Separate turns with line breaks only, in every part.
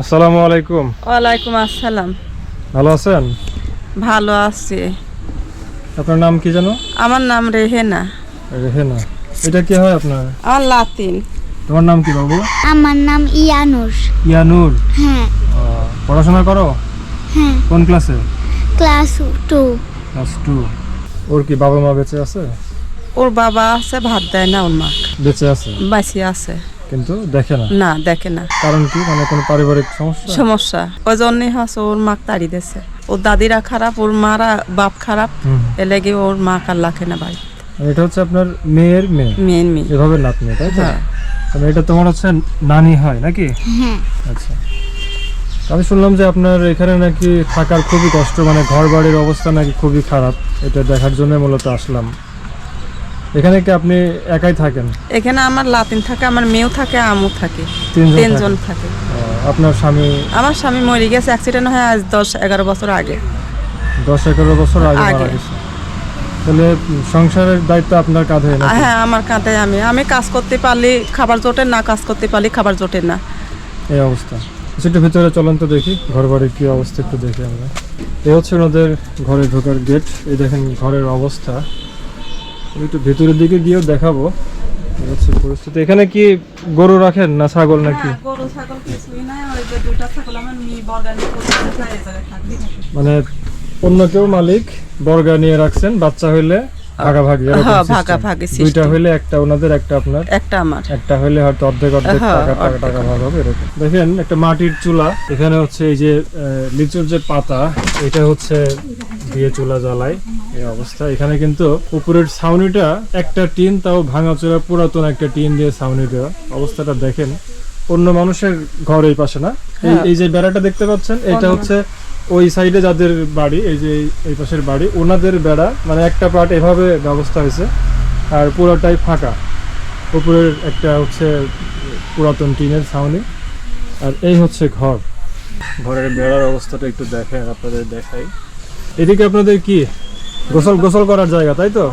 আসসালামু আলাইকুম।
ওয়ালাইকুম আসসালাম।
ভালো আছেন?
ভালো আছি।
আপনার নাম কি জানো
আমার নাম রেহেনা।
রেহেনা। এটা কি হয় আপনার?
আমার লাতিন।
তোমার নাম কি বাবু?
আমার নাম ইয়ানুর।
ইয়ানুর?
হ্যাঁ।
পড়াশোনা করো?
হ্যাঁ।
কোন ক্লাসে?
Class two.
Class two. ওর কি বাবা মা বেঁচে আছে?
ওর বাবা আছে ভাত দেয় না ওর মা।
বেঁচে আছে?
বাঁচিয়ে আছে।
কিন্তু দেখে না।
না দেখে না।
কারণ কি? মানে কোনো পারিবারিক সমস্যা?
সমস্যা। ওই জন্যই হচ্ছে ওর মা তাড়ি দিছে ওর দাদিরা খারাপ ওর মারা বাপ খারাপ
হুম।
এলেগে ওর মা কার লাখে না বাড়ি
এটা হচ্ছে আপনার মেয়ের মেয়ে?
মেন মেয়ে।
এভাবে নাতনি তাই তো?
হ্যাঁ।
মানে এটা তোমার হচ্ছে নানি হয় নাকি?
হ্যাঁ।
আচ্ছা। আমি শুনলাম যে আপনার এখানে নাকি থাকার খুবই কষ্ট মানে ঘর বাড়ির অবস্থা নাকি খুবই খারাপ। এটা দেখার জন্য মূলত আসলাম। এখানে কি আপনি একাই থাকেন?
এখানে আমার লাতিন থাকে আমার মেয়েও থাকে আমও থাকে।
তিনজন
থাকে।
আপনার স্বামী?
আমার স্বামী মরে গেছে অ্যাক্সিডেন্ট হয় আজ দশ এগারো বছর আগে।
দশ এগারো বছর আগে। মারা গেছে। তাহলে সংসারের দায়িত্ব আপনার কাঁধে?
হ্যাঁ আমার কাঁধে আমি। আমি কাজ করতে পারলি খাবার জোটে না কাজ করতে পারলি খাবার জোটে না।
এই অবস্থা। আচ্ছা, একটু ভিতরে চলন তো দেখি ঘর বাড়ির কি অবস্থা একটু দেখি আমরা। এই হচ্ছে ওনাদের ঘরে ঢোকার গেট এই দেখেন ঘরের অবস্থা। আমি একটু ভেতরের দিকে গিয়েও দেখাবো। হচ্ছে পরিস্থিতি। এখানে কি গরু রাখেন না ছাগল নাকি?
গরু ছাগল কিছুই নাই। ওই যে দুইটা ছাগল আমার মেয়ে বর্গানি করতে এই জায়গায় থাকবি।
মানে অন্য কেউ মালিক বর্গা নিয়ে রাখছেন বাচ্চা হইলে ভাগাভাগি
হ্যাঁ। ভাগাভাগি
দুইটা। হইলে একটা ওনাদের একটা আপনার।
একটা আমার।
একটা হলে হয়তো অর্ধেক অর্ধেক
হ্যাঁ,
টাকা টাকা টাকা ভাগ হবে এরকম। দেখেন একটা মাটির চুলা। এখানে হচ্ছে এই যে লিচুর যে পাতা এটা হচ্ছে দিয়ে চুলা জ্বালায়। এই অবস্থা। এখানে কিন্তু উপরের ছাউনিটা একটা টিন তাও ভাঙাচোরা পুরাতন একটা টিন দিয়ে ছাউনি দেওয়া। অবস্থাটা দেখেন। অন্য মানুষের ঘর এই পাশে না? এই
হ্যাঁ।
যে বেড়াটা দেখতে পাচ্ছেন এটা হচ্ছে ওই সাইডে যাদের বাড়ি এই যে এই- পাশের বাড়ি ওনাদের বেড়া মানে একটা পার্ট এভাবে ব্যবস্থা হয়েছে আর পুরোটাই ফাঁকা। উপরের একটা হচ্ছে পুরাতন টিনের ছাউনি আর এই হচ্ছে ঘর। ঘরের বেড়ার অবস্থাটা একটু দেখেন আপনাদের দেখাই। এদিকে আপনাদের কি? গোসল গোসল করার জায়গা তাই তো?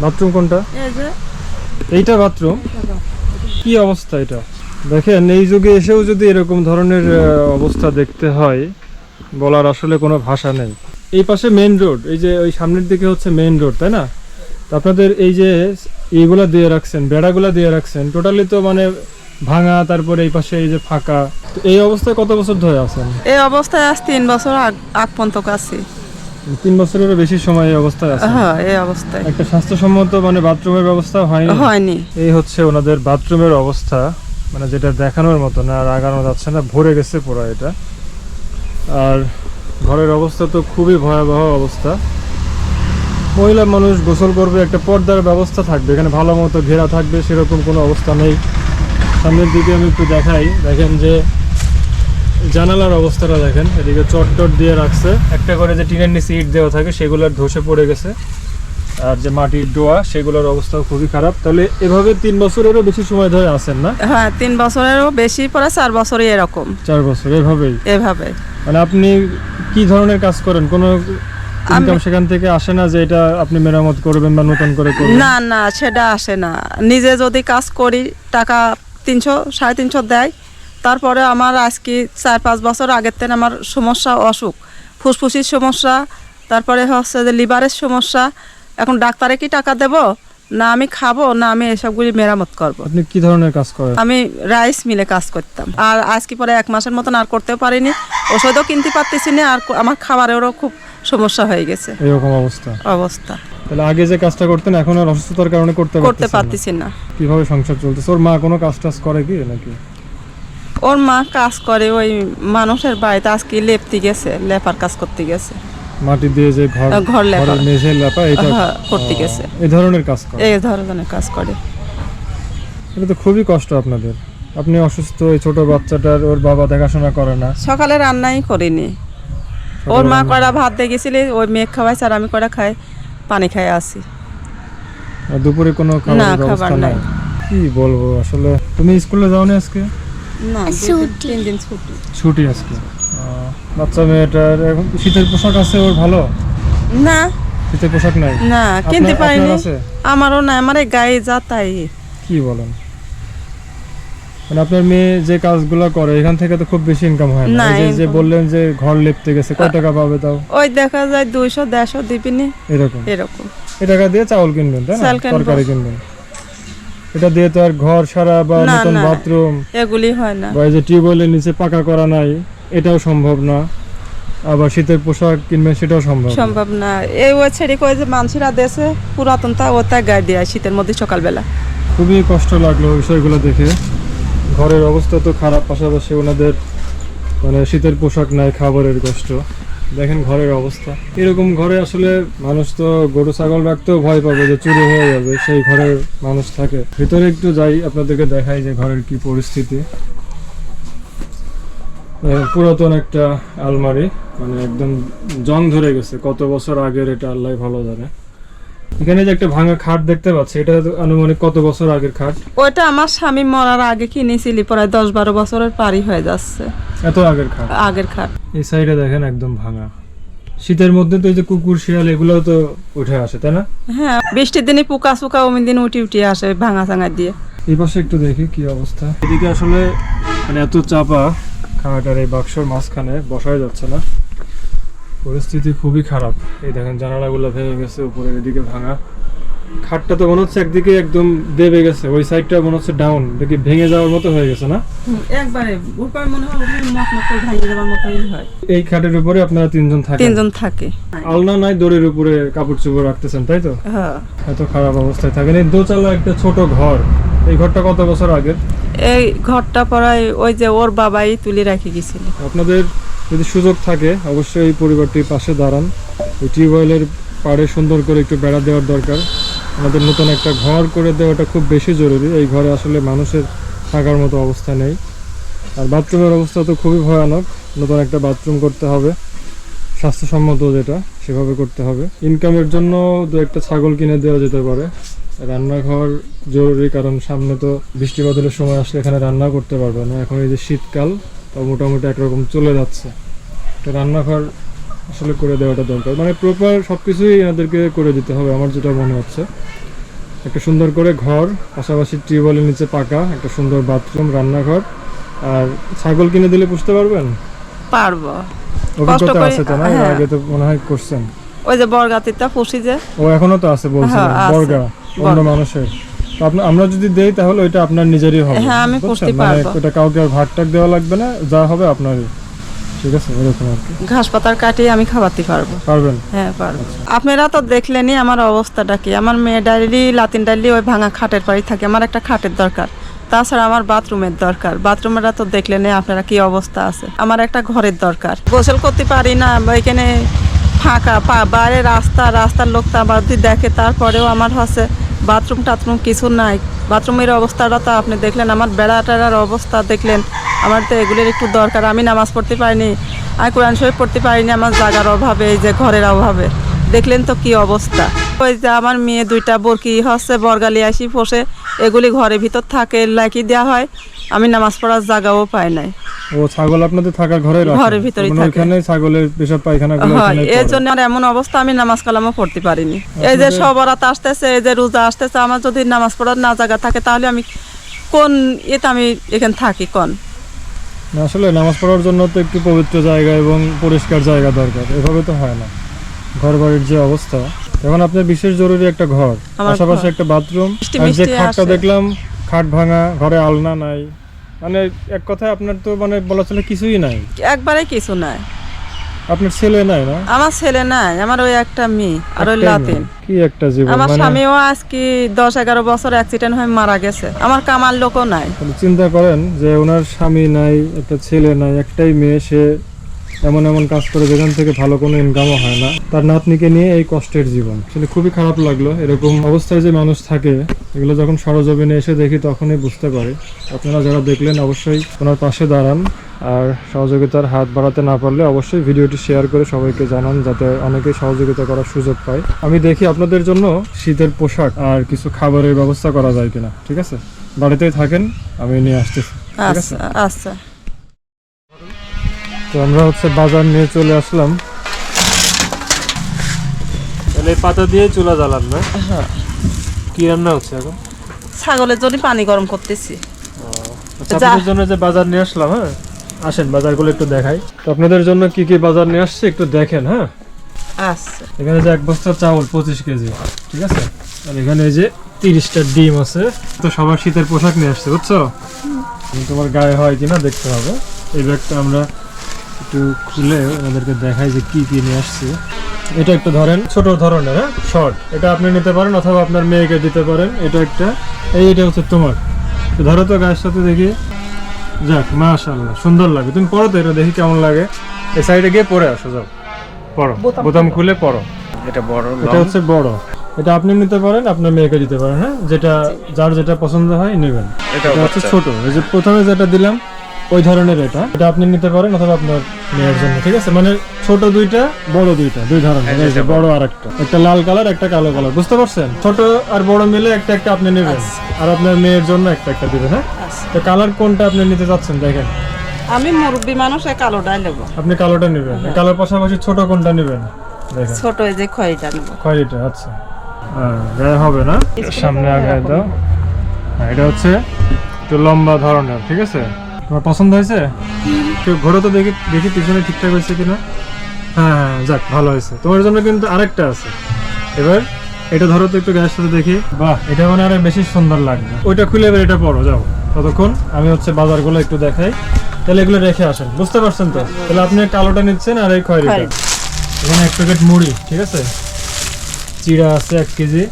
বাথরুম
কোনটা? এইটা বাথরুম কি অবস্থা এটা? দেখেন এই যুগে এসেও যদি এরকম ধরনের অবস্থা দেখতে হয় বলার আসলে কোনো ভাষা নেই। এই পাশে মেইন রোড এই যে ওই সামনের দিকে হচ্ছে মেন রোড তাই না? আপনাদের এই যে এইগুলা দিয়ে রাখছেন বেড়াগুলা দিয়ে রাখছেন টোটালি তো মানে ভাঙা তারপরে এই পাশে এই যে ফাঁকা। তো এই অবস্থায় কত বছর ধরে আছেন?
এই অবস্থায় আজ তিন বছর আগ আগ পর্যন্ত আছি।
তিন বছরেরও বেশি সময় এই অবস্থায় আছে
হ্যাঁ এই অবস্থায়।
একটা স্বাস্থ্যসম্মত মানে বাথরুমের ব্যবস্থা হয়নি?
হয়নি।
এই হচ্ছে ওনাদের বাথরুমের অবস্থা। মানে যেটা দেখানোর মতো না, আর আগানো যাচ্ছে না, ভরে গেছে পুরো এটা। আর ঘরের অবস্থা তো খুবই ভয়াবহ অবস্থা। মহিলা মানুষ গোসল করবে, একটা পর্দার ব্যবস্থা থাকবে, এখানে ভালো মতো ঘেরা থাকবে, সেরকম কোনো অবস্থা নেই। সামনের দিকে আমি একটু দেখাই, দেখেন যে জানালার অবস্থাটা দেখেন, এদিকে চট টট দিয়ে রাখছে। একটা করে যে টিনের নিচে ইট দেওয়া থাকে সেগুলোর ধসে পড়ে গেছে। আর যে মাটির ডোয়া সেগুলোর অবস্থাও খুবই খারাপ। তাহলে এভাবে তিন বছরেরও বেশি সময় ধরে আছেন না?
হ্যাঁ তিন বছরেরও বেশি পরে চার বছরই এরকম।
চার বছর এভাবেই?
এভাবে।
মানে আপনি কি ধরনের কাজ করেন? কোনো ইনকাম সেখান থেকে আসে না যে এটা আপনি মেরামত করবেন বা নতুন করে করবেন?
না না সেটা আসে না। নিজে যদি কাজ করি টাকা তিনশো সাড়ে তিনশো দেয় তারপরে আমার আজকে চার পাঁচ বছর আগের থেকে আমার সমস্যা অসুখ। ফুসফুসির সমস্যা তারপরে হচ্ছে যে লিভারের সমস্যা এখন ডাক্তারে কি টাকা দেব? না আমি খাব না আমি এসবগুলি মেরামত করব।
আপনি কি ধরনের কাজ করেন?
আমি রাইস মিলে কাজ করতাম। আর আজকে পরে এক মাসের মতন আর করতেও পারিনি। ওষুধও কিনতে পারতেছি না আর আমার খাবারেরও খুব সমস্যা হয়ে গেছে।
এরকম অবস্থা।
অবস্থা।
তাহলে আগে যে কাজটা করতেন এখন আর অসুস্থতার কারণে করতে
করতে পারতেছি না।
কীভাবে সংসার চলতেছে? ওর মা কোনো কাজ টাজ করে কি নাকি?
ওর মা কাজ করে ওই মানুষের বাড়িতে আজকে লেপতে গেছে লেপার কাজ করতে গেছে।
মাটি দিয়ে যে ঘর
ঘর লেপা।
মেঝে লেপা এটা
হ্যাঁ, করতে গেছে।
এই ধরনের কাজ করে।
এই ধরনের কাজ করে।
এটা তো খুবই কষ্ট আপনাদের। আপনি অসুস্থ এই ছোট বাচ্চাটার ওর বাবা দেখাশোনা করে না।
সকালে রান্নাই করিনি। ওর মা কয়টা ভাত দিয়ে গেছিলে ওই মেঘ খাওয়াইছে আর আমি কয়টা খাই পানি খাই আসি।
আর দুপুরে কোনো
খাবার
ব্যবস্থা
নাই।
কি বলব আসলে তুমি স্কুলে যাও না আজকে?
না
ছুটি।
তিন দিন ছুটি।
ছুটি আজকে। বাচ্চা মেয়েটার এখন শীতের পোশাক আছে ওর ভালো?
না।
শীতের পোশাক নাই?
না কিনতে পারিনি। আমারও না আমার গায়ে যা তাই।
কি বলেন? মানে আপনার মেয়ে যে কাজগুলো করে এখান থেকে তো খুব বেশি ইনকাম হয় না। এই যে- যে বললেন যে ঘর লিপতে গেছে কয় টাকা পাবে তাও?
ওই দেখা যায় দুইশো দেড়শো দিবিনি।
এরকম?
এরকম।
এই টাকা দিয়ে চাউল কিনবেন তাই না? তরকারি কিনবেন। এটা দিয়ে তো আর ঘর সারা বা নতুন বাথরুম
এগুলি হয় না।
বা এই যে টিউবওয়েলের নিচে পাকা করা নাই এটাও সম্ভব না। আবার শীতের পোশাক কিনবেন সেটাও সম্ভব
সম্ভব না। এই ছেড়ে কয়ে যে মানুষেরা দেশে পুরাতন তা ওটা গায়ে দেয় শীতের মধ্যে সকালবেলা।
খুবই কষ্ট লাগল বিষয়গুলো দেখে। ঘরের অবস্থা তো খারাপ পাশাপাশি ওনাদের মানে শীতের পোশাক নাই খাবারের কষ্ট। দেখেন ঘরের অবস্থা। এরকম ঘরে আসলে মানুষ তো গরু ছাগল রাখতেও ভয় পাবে যে চুরি হয়ে যাবে। সেই ঘরের মানুষ থাকে। ভিতরে একটু যাই আপনাদেরকে দেখাই যে ঘরের কি পরিস্থিতি। পুরাতন একটা আলমারি মানে একদম জং ধরে গেছে কত বছর আগের এটা আল্লাহ ভালো জানে। এখানে যে একটা ভাঙা খাট দেখতে পাচ্ছি এটা আনুমানিক কত বছর আগের খাট?
ওইটা আমার স্বামী মরার আগে কিনেছিলি প্রায় দশ বারো বছরের পারি হয়ে যাচ্ছে।
এত আগের খাট?
আগের খাট।
এই সাইডে দেখেন একদম ভাঙা। শীতের মধ্যে তো এই যে কুকুর শিয়াল এগুলো তো উঠে আসে তাই না?
হ্যাঁ বৃষ্টির দিনে পোকা সুকা অমিন দিন উঠি উঠি আসে ভাঙা চাঙা দিয়ে।
এই পাশে একটু দেখি কি অবস্থা। এদিকে আসলে মানে এত চাপা আর এই বাক্সর মাঝখানে বসাই যাচ্ছে না। পরিস্থিতি খুবই খারাপ। এই দেখেন জানালাগুলো ভেঙে গেছে উপরে এদিকে ভাঙা। খাটটা তো মনে হচ্ছে একদিকে একদম দেবে গেছে ওই সাইডটা মনে হচ্ছে ডাউন দেখি ভেঙে যাওয়ার মতো হয়ে গেছে না?
একবারে উপরে মনে হয় উপরে মত মত ভাঙে যাওয়ার মতোই হয়।
এই খাটের উপরে আপনারা তিনজন থাকেন?
তিনজন থাকে।
আলনা নাই দড়ির উপরে কাপড় চোপড় রাখতেছেন তাই তো?
হ্যাঁ।
এত খারাপ অবস্থায় থাকেন। এই দোতলা একটা ছোট ঘর। এই ঘরটা কত বছর আগের
এই ঘরটা পড়ায় ওই যে ওর বাবাই তুলে রেখে গেছিল।
আপনাদের যদি সুযোগ থাকে অবশ্যই এই পরিবারটির পাশে দাঁড়ান। এই টিউবওয়েলের পাড়ে সুন্দর করে একটু বেড়া দেওয়ার দরকার। আমাদের নতুন একটা ঘর করে দেওয়াটা খুব বেশি জরুরি। এই ঘরে আসলে মানুষের থাকার মতো অবস্থা নেই। আর বাথরুমের অবস্থা তো খুবই ভয়ানক। নতুন একটা বাথরুম করতে হবে। স্বাস্থ্যসম্মত যেটা সেভাবে করতে হবে। ইনকামের জন্য দু একটা ছাগল কিনে দেওয়া যেতে পারে। রান্নাঘর জরুরি কারণ সামনে তো বৃষ্টি বাদলের সময় আসলে এখানে রান্না করতে পারবে না। এখন এই যে শীতকাল তো মোটামুটি একরকম চলে যাচ্ছে। তো রান্নাঘর আসলে করে দেওয়াটা দরকার। মানে প্রপার সব কিছুই এনাদেরকে করে দিতে হবে আমার যেটা মনে হচ্ছে। একটা সুন্দর করে ঘর পাশাপাশি টিউবওয়েলের নিচে পাকা একটা সুন্দর বাথরুম রান্নাঘর। আর ছাগল কিনে দিলে পুষতে পারবেন?
পারব।
অভিজ্ঞতা আছে তো না?
হ্যাঁ।
আগে তো মনে হয় করছেন।
ওই যে বরগাতিটা পুষি যে।
ও এখনও তো আছে বলছিলেন
হ্যাঁ,
বর্গা। অন্য মানুষের। আমরা যদি দেই তাহলে ওইটা আপনার নিজেরই হবে।
হ্যাঁ, আমি? পুষতে
মানে
পারব।
ওটা কাউকে ভাগ টাক দেওয়া লাগবে না যা হবে আপনারই। ঠিক আছে? এরকম আর কি।
ঘাস পাতার কাটিয়ে আমি খাওয়াতে পারব।
পারবেন?
হ্যাঁ পারব। আপনারা তো দেখলেনই আমার অবস্থাটা কি। আমার মেয়ে ডাইলি লাতিন ডাইলি ওই ভাঙা খাটের বাড়ি থাকে। আমার একটা খাটের দরকার। তাছাড়া আমার বাথরুমের দরকার। বাথরুমেরা তো দেখলেনই আপনারা কি অবস্থা আছে। আমার একটা ঘরের দরকার। গোসল করতে পারি না এখানে ফাঁকা পা- বাইরে রাস্তা রাস্তার লোক তা আবার দেখে তারপরেও আমার হচ্ছে বাথরুম টাথরুম কিছু নাই। বাথরুমের অবস্থাটা তো আপনি দেখলেন, আমার বেড়া টেড়ার অবস্থা দেখলেন। আমার তো এগুলির একটু দরকার, আমি নামাজ পড়তে পারিনি, আমি কোরআন শরীফ পড়তে পারিনি, আমার জায়গার অভাবে, এই যে ঘরের অভাবে। দেখলেন তো কি অবস্থা। ওই যে আমার মেয়ে দুইটা বরকি হচ্ছে বরগালি আসি পোষে এগুলি ঘরের ভিতর থাকে লাইকি দেওয়া হয়। আমি নামাজ পড়ার জায়গাও পাই নাই।
ও ছাগল আপনাদের থাকার ঘরে
ঘরের ভিতরেই
মানে
থাকে।
ওইখানে ছাগলের পেশাব পায়খানা গুলো
হয় এর জন্য আমার এমন অবস্থা আমি নামাজ কালামও পড়তে পারিনি। এই যে সবরাত আসতেছে এই যে রোজা আসতেছে আমার যদি নামাজ পড়ার না জায়গা থাকে তাহলে আমি কোন এতে আমি এখানে থাকি কোন?
আসলে নামাজ পড়ার জন্য তো একটু পবিত্র জায়গা এবং পরিষ্কার জায়গা দরকার। এভাবে তো হয় না। ঘর বাড়ির যে অবস্থা এখন আপনার বিশেষ জরুরি একটা ঘর
আমার
পাশাপাশি একটা বাথরুম। আর যে খাটটা দেখলাম খাট ভাঙা ঘরে আলনা নাই। মানে এক কথায় আপনার তো মানে বলা চলে কিছুই নাই।
একবারে কিছু নাই।
আপনার ছেলে নাই না?
আমার ছেলে নাই আমার ওই একটা মেয়ে আর ওই লাতিন।
কি একটা জীবন
আমার
মানে
স্বামীও আজকে দশ এগারো বছর অ্যাক্সিডেন্ট হয়ে মারা গেছে। আমার কামার লোকও নাই।
চিন্তা করেন যে ওনার স্বামী নাই একটা ছেলে নাই একটাই মেয়ে সে এমন এমন কাজ করে যেখান থেকে ভালো কোনো ইনকামও হয় না। তার নাতনিকে নিয়ে এই কষ্টের জীবন। আসলে খুবই খারাপ লাগল। এরকম অবস্থায় যে মানুষ থাকে, এগুলো যখন সরজমিনে এসে দেখি তখনই বুঝতে পারি। আপনারা যারা দেখলেন, অবশ্যই ওনার পাশে দাঁড়ান। আর সহযোগিতার হাত বাড়াতে না পারলে অবশ্যই ভিডিওটি শেয়ার করে সবাইকে জানান, যাতে অনেকেই সহযোগিতা করার সুযোগ পায়। আমি দেখি আপনাদের জন্য শীতের পোশাক আর কিছু খাবারের ব্যবস্থা করা যায় কিনা। ঠিক আছে? বাড়িতেই থাকেন, আমি নিয়ে আসতেছি।
আচ্ছা আচ্ছা।
তো আমরা হচ্ছে বাজার নিয়ে চলে আসলাম। তাহলে এই পাতা দিয়ে চুলা জ্বালান না? কি রান্না হচ্ছে এখন?
ছাগলের জন্য পানি গরম করতেছি।
আচ্ছা, আপনাদের জন্য যে বাজার নিয়ে আসলাম হ্যাঁ? আসেন বাজারগুলো একটু দেখাই। তো আপনাদের জন্য কি কি বাজার নিয়ে আসছে একটু দেখেন হ্যাঁ?
আচ্ছা।
এখানে যে এক বস্তা চাউল পঁচিশ কেজি ঠিক আছে? আর এখানে এই যে তিরিশটা ডিম আছে। তো সবার শীতের পোশাক নিয়ে আসছে বুঝছ? তোমার গায়ে হয় কিনা দেখতে হবে। এই ব্যাগটা আমরা একটু খুলে ওনাদেরকে দেখাই যে কি কি নিয়ে আসছে। এটা একটা ধরেন ছোট ধরনের হ্যাঁ? শর্ট এটা আপনি নিতে পারেন অথবা আপনার মেয়েকে দিতে পারেন। এটা একটা এই এটা হচ্ছে তোমার। ধরো তো গায়ের সাথে দেখি। যাক মাশাআল্লাহ সুন্দর লাগে। তুমি পড়ো তো এটা দেখি কেমন লাগে। এই সাইডে গিয়ে পরে আসো যাও। পড়ো। বোতাম খুলে পড়ো।
এটা বড়
এটা হচ্ছে বড়। এটা আপনি নিতে পারেন আপনার মেয়েকে দিতে পারেন হ্যাঁ? যেটা যার যেটা পছন্দ হয় নেবেন।
এটা
এটা হচ্ছে ছোট। এই যে প্রথমে যেটা দিলাম ওই ধরনের এটা। এটা আপনি নিতে পারেন অথবা আপনার মেয়ের জন্য ঠিক আছে? মানে ছোট দুইটা বড় দুইটা দুই ধরনের। এই যে বড় আর একটা একটা লাল কালার একটা কালো কালার বুঝতে পারছেন? ছোট আর বড় মিলে একটা একটা আপনি নেবেন। আর আপনার মেয়ের জন্য একটা একটা দিবেন হ্যাঁ?
আচ্ছা।
তো কালার কোনটা আপনি নিতে চাচ্ছেন দেখেন।
আমি মুরব্বী মানুষ এই কালোটাই নেব।
আপনি কালোটা নেবেন। কালোর পাশাপাশি ছোট কোনটা নেবেন দেখেন।
ছোট এই যে খয়টা নেব।
খয়েরিটা আচ্ছা। হ্যাঁ গায়ে হবে না? সামনে আগায় দাও। হ্যাঁ এটা হচ্ছে একটু লম্বা ধরনের ঠিক আছে? তোমার পছন্দ হয়েছে? কেউ ঘোরো তো দেখি দেখি পিছনে ঠিকঠাক হয়েছে কিনা? হ্যাঁ হ্যাঁ যাক ভালো হয়েছে। তোমার জন্য কিন্তু আরেকটা আছে। এবার এটা ধরো তো একটু গায়ের সাথে দেখি। বাহ এটা মানে আরও বেশি সুন্দর লাগবে। ওইটা খুলে এবার এটা পরো যাও। ততক্ষণ আমি হচ্ছে বাজারগুলো একটু দেখাই। তাহলে এগুলো রেখে আসেন। বুঝতে পারছেন তো? তাহলে আপনি কালোটা নিচ্ছেন আর এই খয়েরিটা।
খয়েরি।
এখানে এক প্যাকেট মুড়ি ঠিক আছে? চিড়া আছে এক কেজি।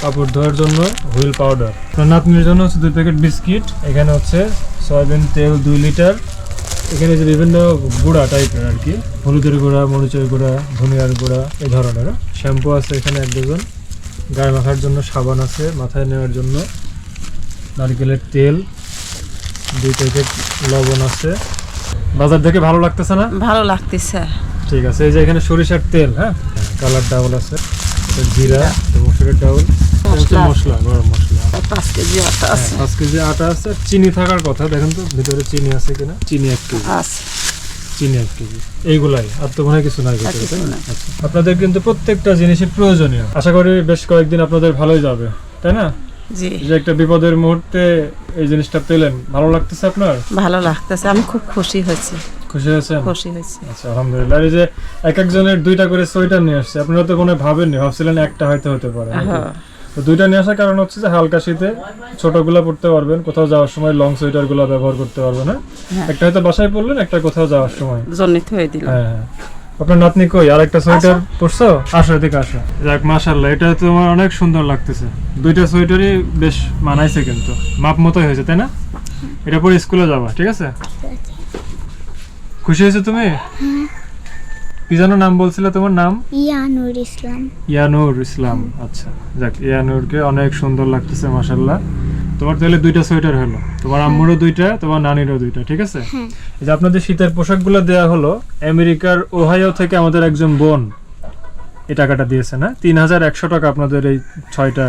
কাপড় ধোয়ার জন্য হুইল পাউডার। নাতনির জন্য হচ্ছে দুই প্যাকেট বিস্কিট এখানে হচ্ছে সয়াবিন তেল দুই লিটার। এখানে যে বিভিন্ন গুঁড়া টাইপের আর কি হলুদের গুঁড়া মরিচের গুঁড়া ধনিয়ার গুঁড়া এই ধরনের। শ্যাম্পু আছে এখানে এক ডজন। গায়ে মাখার জন্য সাবান আছে মাথায় নেওয়ার জন্য। নারকেলের তেল দুই প্যাকেট লবণ আছে। বাজার দেখে ভালো লাগতেছে না?
ভালো লাগতেছে।
ঠিক আছে এই যে এখানে সরিষার তেল হ্যাঁ? কালার ডাউল আছে জিরা মসুরের ডাউল।
মশলা।
মশলা গরম মশলা।
পাঁচ কেজি আটা আছে।
পাঁচ কেজি আটা আছে। চিনি থাকার কথা দেখেন তো ভিতরে চিনি আছে কিনা। চিনি এক কেজি।
আছে।
চিনি এক কেজি। এইগুলাই আর তো মনে হয় কিছু নাই ভিতরে।
কিছু
তাই না?
নাই।
আচ্ছা। আপনাদের কিন্তু প্রত্যেকটা জিনিসই প্রয়োজনীয়। আশা করি বেশ কয়েকদিন আপনাদের ভালোই যাবে। তাই না? এই যে একটা বিপদের মুহূর্তে এই জিনিসটা পেলেন ভালো লাগতেছে আপনার?
ভালো লাগতেছে। আমি খুব খুশি হয়েছি।
খুশি হয়েছেন?
খুশি হয়েছি।
আচ্ছা আলহামদুলিল্লাহ। এই যে এক একজনের দুইটা করে সোয়েটার নিয়ে আসছে আপনারা তো কোনো ভাবেননি ভাবছিলেন একটা হয়তো হতে পারে
হ্যাঁ।
তো দুইটা নিয়ে আসার কারণ হচ্ছে যে হালকা শীতে ছোটগুলা পড়তে পারবেন কোথাও যাওয়ার সময় লং সোয়েটারগুলা ব্যবহার করতে পারবেন হ্যাঁ?
হ্যাঁ।
একটা হয়তো বাসায় পড়লেন একটা কোথাও যাওয়ার সময়।
জন্নিত হয়ে দিলাম।
হ্যাঁ হ্যাঁ। আপনার নাতনি কই? আর একটা সোয়েটার পরছো? আসো এদিকে আসো। যাক মাশাল্লাহ এটা তোমার অনেক সুন্দর লাগতেছে। দুইটা সোয়েটারই বেশ মানাইছে কিন্তু। মাপ মতোই হয়েছে তাই না? এটা পরে স্কুলে যাবা ঠিক আছে? খুশি হয়েছে তুমি? কি যেন নাম বলছিলে তোমার নাম?
ইয়ানুর ইসলাম।
ইয়ানুর ইসলাম আচ্ছা। যাক ইয়ানুরকে অনেক সুন্দর লাগতেছে মাশাল্লাহ তোমার তাহলে দুইটা সোয়েটার হলো তোমার আম্মুরও দুইটা তোমার নানিরও দুইটা ঠিক আছে?
হ্যাঁ।
এই যে আপনাদের শীতের পোশাকগুলো দেয়া হলো আমেরিকার ওহাইও থেকে আমাদের একজন বোন এই টাকাটা দিয়েছে না? তিন হাজার একশো টাকা আপনাদের এই ছয়টা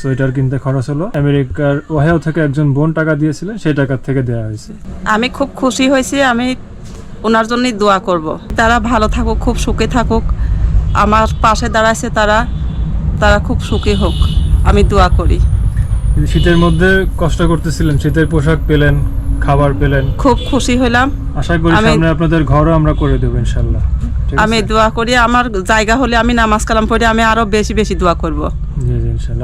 সোয়েটার কিনতে খরচ হলো। আমেরিকার ওহাইও থেকে একজন বোন টাকা দিয়েছিলেন সেই টাকার থেকে দেওয়া হয়েছে।
আমি খুব খুশি হয়েছি আমি ওনার জন্যই দোয়া করব। তারা ভালো থাকুক খুব সুখে থাকুক। আমার পাশে দাঁড়াইছে তারা তারা খুব সুখী হোক। আমি দোয়া করি।
শীতের মধ্যে কষ্ট করতেছিলেন শীতের পোশাক পেলেন খাবার পেলেন।
খুব খুশি হইলাম।
আশা করি সামনে আপনাদের ঘরও আমরা করে দেবো ইনশাল্লাহ।
আমি দোয়া করি আমার জায়গা হলে আমি নামাজ কালাম পড়ে আমি আরও বেশি বেশি দোয়া করব।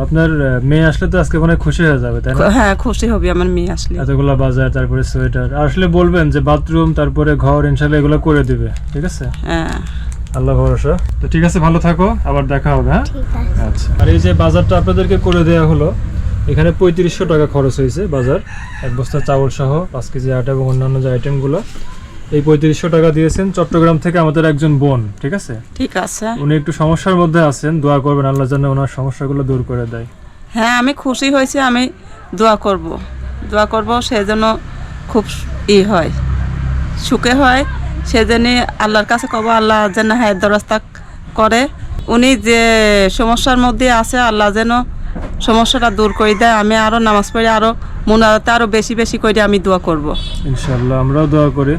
আপনার মেয়ে আসলে তো আজকে মনে খুশি হয়ে যাবে তাই না?
হ্যাঁ খুশি হবে আমার মেয়ে আসলে।
এতগুলা বাজার তারপরে সোয়েটার। আসলে বলবেন যে বাথরুম তারপরে ঘর ইনশাল্লাহ এগুলো করে দিবে ঠিক আছে?
হ্যাঁ।
আল্লাহ ভরসা। তো ঠিক আছে ভালো থাকো আবার দেখা হবে হ্যাঁ? আচ্ছা। আর এই যে বাজারটা আপনাদেরকে করে দেওয়া হলো এখানে পঁয়ত্রিশশো টাকা খরচ হয়েছে বাজার। এক বস্তা চাউল সহ পাঁচ কেজি আটা এবং অন্যান্য যে আইটেমগুলো এই পঁয়ত্রিশশো টাকা দিয়েছেন চট্টগ্রাম থেকে আমাদের একজন বোন ঠিক আছে?
ঠিক আছে।
উনি একটু সমস্যার মধ্যে আছেন দোয়া করবেন আল্লাহ যেন ওনার সমস্যাগুলো দূর করে দেয়।
হ্যাঁ আমি খুশি হয়েছি আমি দোয়া করব। দোয়া করব সেজন্য খুব ই হয় সুখে হয় সেজন্য আল্লাহর কাছে কব আল্লাহ যেন হ্যাঁ দরস্তা করে। উনি যে সমস্যার মধ্যে আছে আল্লাহ যেন সমস্যাটা দূর করে দেয়। আমি আরও নামাজ পড়ে আরও মনাতে আরও বেশি বেশি করে আমি দোয়া করব।
ইনশাল্লাহ আমরাও দোয়া করি।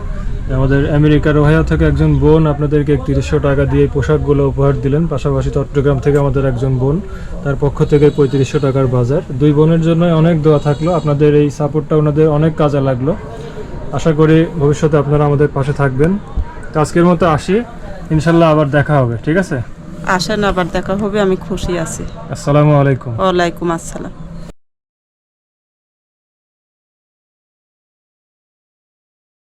আমাদের আমেরিকার ওহাইও থেকে একজন বোন আপনাদেরকে একত্রিশশো টাকা দিয়ে পোশাকগুলো উপহার দিলেন। পাশাপাশি চট্টগ্রাম থেকে আমাদের একজন বোন তার পক্ষ থেকে পঁয়ত্রিশশো টাকার বাজার। দুই বোনের জন্য অনেক দোয়া থাকল। আপনাদের এই সাপোর্টটা ওনাদের অনেক কাজে লাগল। আশা করি ভবিষ্যতে আপনারা আমাদের পাশে থাকবেন। তো আজকের মতো আসি। ইনশাল্লাহ আবার দেখা হবে ঠিক আছে?
আসেন আবার দেখা হবে। আমি খুশি আছি।
আসসালামু আলাইকুম।
ওয়ালাইকুম আসসালাম।